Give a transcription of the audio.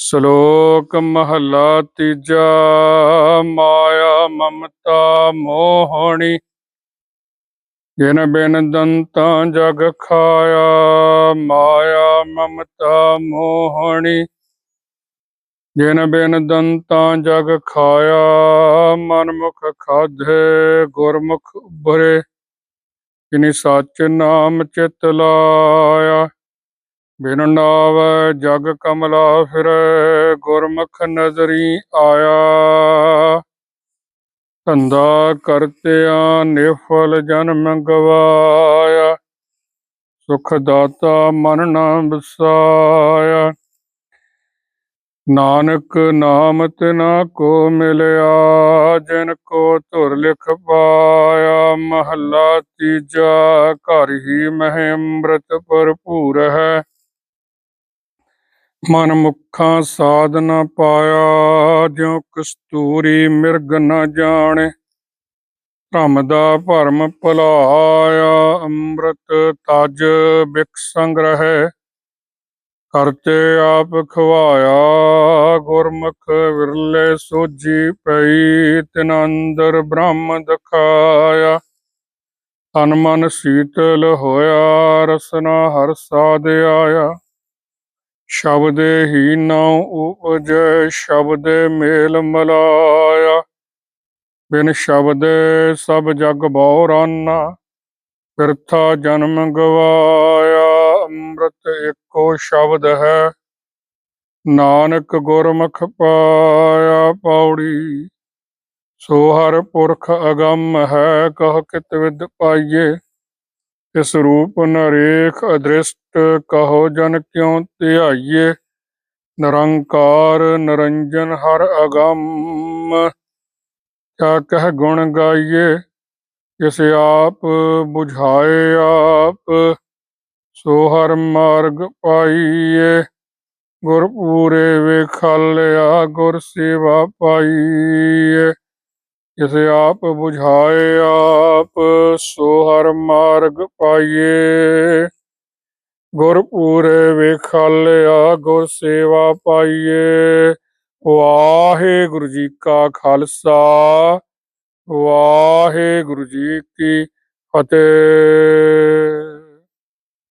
ਸ਼ਲੋਕ ਮਹਲਾ ਤੀਜਾ, ਮਾਇਆ ਮਮਤਾ ਮੋਹਣੀ। ਜਿਨ ਬਿਨ ਦੰਤਾਂ ਜਗ ਖਾਇਆ, ਮਾਇਆ ਮਮਤਾ ਮੋਹਣੀ। ਜਿਨ ਬਿਨ ਦੰਤਾਂ ਜਗ ਖਾਇਆ, ਮਨਮੁਖ ਖਾਧੇ, ਗੁਰਮੁਖ ਉਭਰੇ। ਜਿਨੀ ਸੱਚ ਨਾਮ ਚਿਤ ਲਾਇਆ ਬਿਨ ਨਾਵ ਜਗ ਕਮਲਾ ਫਿਰੈ, ਗੁਰਮੁਖ ਨਜ਼ਰੀ ਆਇਆ। ਧੰਦਾ ਕਰਤਿਆ ਨਿਫਲ ਜਨਮ ਗਵਾਇਆ ਸੁਖ ਦਾਤਾ ਮਨ ਨਾ ਵਸਾਇਆ। ਨਾਨਕ ਨਾਮ ਤਿਨਾ ਕੋ ਮਿਲਿਆ, ਜਿਨ ਕੋ ਧੁਰ ਲਿਖ ਪਾਇਆ। ਮਹੱਲਾ ਤੀਜਾ, ਘਰ ਹੀ ਮਹਿ ਅੰਮ੍ਰਿਤ ਭਰਪੂਰ ਹੈ। ਮਨ ਮੁਖਾਂ ਸਾਧ ਨ ਪਾਇਆ, ਜਿਉ ਕਸਤੂਰੀ ਮਿਰਗ ਨਾ ਜਾਣੇ। ਭ੍ਰਮ ਦਾ ਭਰਮ ਭੁਲਾਇਆ, ਅੰਮ੍ਰਿਤ ਤਜ ਬਿਕ ਸੰਗ੍ਰਹਿ। ਕਰਤੇ ਆਪ ਖਵਾਇਆ, ਗੁਰਮੁਖ ਵਿਰਲੇ ਸੋਜੀ ਪਈ ਤਿਨ ਅੰਦਰ ਬ੍ਰਹਮ ਦਿਖਾਇਆ। ਤਨ ਮਨ ਸੀਤਲ ਹੋਇਆ, ਰਸਨਾ ਹਰ ਸਾਧ ਆਇਆ। ਸ਼ਬਦ ਹੀ ਨਾਉ ਉਪਜੈ, ਸ਼ਬਦੇ ਮੇਲ ਮਲਾਇਆ। ਬਿਨ ਸ਼ਬਦੇ ਸਭ ਜਗ ਬਉਰਾਨਾ ਬਿਰਥਾ ਜਨਮ ਗਵਾਇਆ। ਅੰਮ੍ਰਿਤ ਇੱਕੋ ਸ਼ਬਦ ਹੈ, ਨਾਨਕ ਗੁਰਮੁਖ ਪਾਇਆ ਪੌੜੀ। ਸੋ ਹਰ ਪੁਰਖ ਅਗੰਮ ਹੈ, ਕਹ ਕਿਤ ਵਿਦ ਪਾਈਏ। ਇਸ ਰੂਪ ਨਰੇਖ ਅਦ੍ਰਿਸ਼ਟ ਕਹੋ, ਜਨ ਕਿਉ ਧਿਆਈਏ? ਨਿਰੰਕਾਰ ਨਿਰੰਜਨ ਹਰ ਅਗੰਮ। ਕਿਆ ਕਹਿ ਗੁਣ ਗਾਈਏ? ਜਿਸ ਆਪ 부ਝਾਏ ਆਪ, ਸੋ ਹਰ ਮਾਰਗ ਪਾਈਏ। ਗੁਰ ਪੂਰੇ ਵੇਖਾਲਿਆ, ਗੁਰ ਸੇਵਾ ਪਾਈਏ। ਜਿਸ ਆਪ 부ਝਾਏ ਆਪ, ਸੋ ਹਰ ਮਾਰਗ ਪਾਈਏ। ਗੁਰ ਪੂਰੇ ਵੇਖਾਲਿਆ ਗੁਰ ਸੇਵਾ ਪਾਈਏ। ਵਾਹਿਗੁਰੂ ਜੀ ਕਾ ਖਾਲਸਾ ਵਾਹਿਗੁਰੂ ਜੀ ਕੀ ਫਤਿਹ।